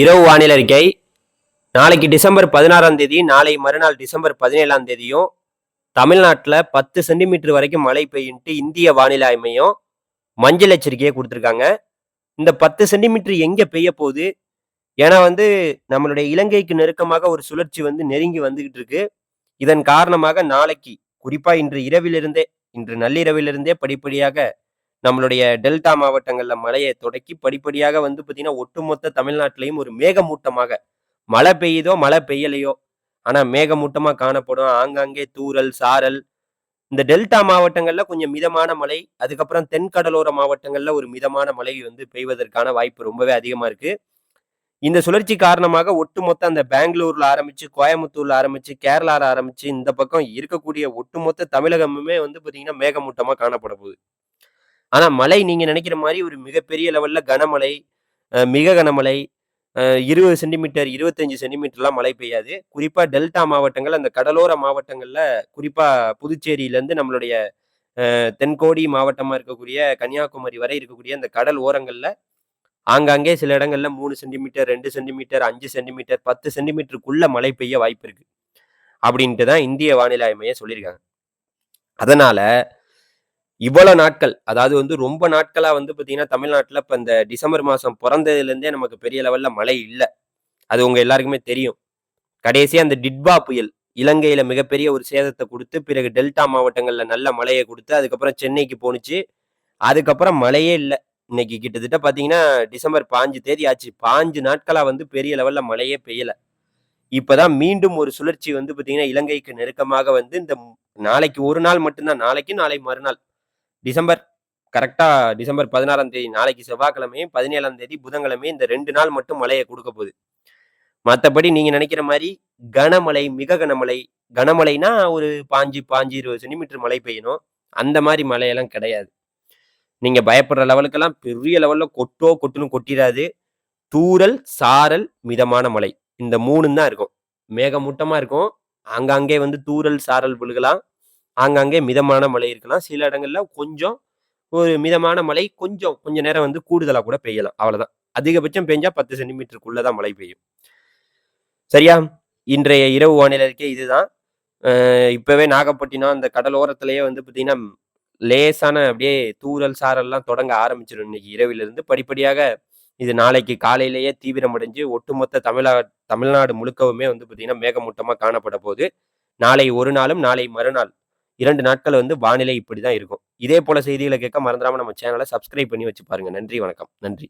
இரவு வானிலை அறிக்கை. நாளைக்கு டிசம்பர் பதினாறாம் தேதி நாளை மறுநாள் டிசம்பர் பதினேழாம் தேதியும் தமிழ்நாட்டில் பத்து சென்டிமீட்டர் வரைக்கும் மழை பெய்யுன்ட்டு இந்திய வானிலை ஆய்மையும் மஞ்சள் எச்சரிக்கையை கொடுத்துருக்காங்க. இந்த பத்து சென்டிமீட்டர் எங்கே பெய்ய போகுது? ஏன்னா வந்து நம்மளுடைய இலங்கைக்கு நெருக்கமாக ஒரு சுழற்சி வந்து நெருங்கி வந்துகிட்டு இருக்கு. இதன் காரணமாக நாளைக்கு குறிப்பாக இன்று இரவிலிருந்தே இன்று நள்ளிரவிலிருந்தே படிப்படியாக நம்மளுடைய டெல்டா மாவட்டங்களில் மழையை தொடக்கி படிப்படியாக வந்து பார்த்தீங்கன்னா ஒட்டுமொத்த தமிழ்நாட்டிலையும் ஒரு மேகமூட்டமாக மழை பெய்யுதோ மழை பெய்யலையோ ஆனால் மேகமூட்டமாக காணப்படும். ஆங்காங்கே தூரல் சாரல். இந்த டெல்டா மாவட்டங்களில் கொஞ்சம் மிதமான மழை அதுக்கப்புறம் தென்கடலோர மாவட்டங்களில் ஒரு மிதமான மழை வந்து பெய்வதற்கான வாய்ப்பு ரொம்பவே அதிகமாக இருக்கு. இந்த சுழற்சி காரணமாக ஒட்டுமொத்த அந்த பெங்களூர்ல ஆரம்பிச்சு கோயம்புத்தூர்ல ஆரம்பிச்சு கேரளால ஆரம்பிச்சு இந்த பக்கம் இருக்கக்கூடிய ஒட்டுமொத்த தமிழகமுமே வந்து பார்த்தீங்கன்னா மேகமூட்டமாக காணப்பட போகுது. ஆனால் மழை நீங்கள் நினைக்கிற மாதிரி ஒரு மிகப்பெரிய லெவலில் கனமழை மிக கனமழை இருபது சென்டிமீட்டர் இருபத்தஞ்சு சென்டிமீட்டர்லாம் மழை பெய்யாது. குறிப்பாக டெல்டா மாவட்டங்கள் அந்த கடலோர மாவட்டங்களில் குறிப்பாக புதுச்சேரியிலேருந்து நம்மளுடைய தென்கோடி மாவட்டமாக இருக்கக்கூடிய கன்னியாகுமரி வரை இருக்கக்கூடிய அந்த கடல் ஓரங்களில் ஆங்காங்கே சில இடங்களில் மூணு சென்டிமீட்டர் ரெண்டு சென்டிமீட்டர் அஞ்சு சென்டிமீட்டர் பத்து சென்டிமீட்டருக்குள்ளே மழை பெய்ய வாய்ப்பு இருக்குது அப்படின்ட்டு தான் இந்திய வானிலை மையம் சொல்லியிருக்காங்க. அதனால் இவ்வளவு நாட்கள் அதாவது வந்து ரொம்ப நாட்களா வந்து பாத்தீங்கன்னா தமிழ்நாட்டுல இப்ப இந்த டிசம்பர் மாசம் பிறந்ததுல இருந்தே நமக்கு பெரிய லெவல்ல மழை இல்லை. அது உங்க எல்லாருக்குமே தெரியும். கடைசியா அந்த டிட்பா புயல் இலங்கையில மிகப்பெரிய ஒரு சேதத்தை கொடுத்து பிறகு டெல்டா மாவட்டங்கள்ல நல்ல மழையை கொடுத்து அதுக்கப்புறம் சென்னைக்கு போணுச்சு. அதுக்கப்புறம் மழையே இல்லை. இன்னைக்கு கிட்டத்தட்ட பாத்தீங்கன்னா டிசம்பர் பாஞ்சு தேதி ஆச்சு. பாஞ்சு நாட்களா வந்து பெரிய லெவல்ல மழையே பெய்யல. இப்பதான் மீண்டும் ஒரு சுழற்சி வந்து பாத்தீங்கன்னா இலங்கைக்கு நெருக்கமாக வந்து இந்த நாளைக்கு ஒரு நாள் மட்டும்தான் நாளைக்கு நாளை மறுநாள். டிசம்பர் கரெக்டாக டிசம்பர் பதினாறாம் தேதி நாளைக்கு செவ்வாய்க்கிழமையும் பதினேழாம் தேதி புதன்கிழமையும் இந்த ரெண்டு நாள் மட்டும் மழையை கொடுக்க போகுது. மற்றபடி நீங்கள் நினைக்கிற மாதிரி கனமழை மிக கனமழை கனமழைனா ஒரு பாஞ்சு பாஞ்சு இருபது சென்டிமீட்டர் மழை பெய்யணும். அந்த மாதிரி மழையெல்லாம் கிடையாது. நீங்கள் பயப்படுற லெவலுக்கெல்லாம் பெரிய லெவலில் கொட்டோ கொட்டுன்னு கொட்டிடாது. தூரல் சாரல் மிதமான மழை. இந்த மூணு தான் இருக்கும். மேகமூட்டமாக இருக்கும். ஆங்காங்கே வந்து தூரல் சாரல் விழுகலாம். ஆங்காங்கே மிதமான மழை இருக்கலாம். சில இடங்களில் கொஞ்சம் ஒரு மிதமான மழை கொஞ்சம் கொஞ்ச நேரம் வந்து கூடுதலாக கூட பெய்யலாம். அவ்வளோதான் அதிகபட்சம் பெஞ்சா பத்து சென்டிமீட்டருக்குள்ளே தான் மழை பெய்யும். சரியா? இன்றைய இரவு வானிலை இருக்கே இதுதான் இப்போவே நாகப்பட்டினம் அந்த கடலோரத்திலேயே வந்து பார்த்தீங்கன்னா லேசான அப்படியே தூறல் சாரல்லாம் தொடங்க ஆரம்பிச்சிடும் இன்னைக்கு இரவிலிருந்து. படிப்படியாக இது நாளைக்கு காலையிலேயே தீவிரமடைஞ்சு ஒட்டுமொத்த தமிழா தமிழ்நாடு முழுக்கவுமே வந்து பார்த்தீங்கன்னா மேகமூட்டமாக காணப்பட போகுது நாளை ஒரு நாளும் நாளை மறுநாள் இரண்டு நாட்கள் வந்து வானிலை இப்படி தான் இருக்கும். இதே போல செய்திகளை கேட்க மறந்துடாம நம்ம சேனலை சப்ஸ்கிரைப் பண்ணி வச்சு பாருங்க. நன்றி வணக்கம். நன்றி.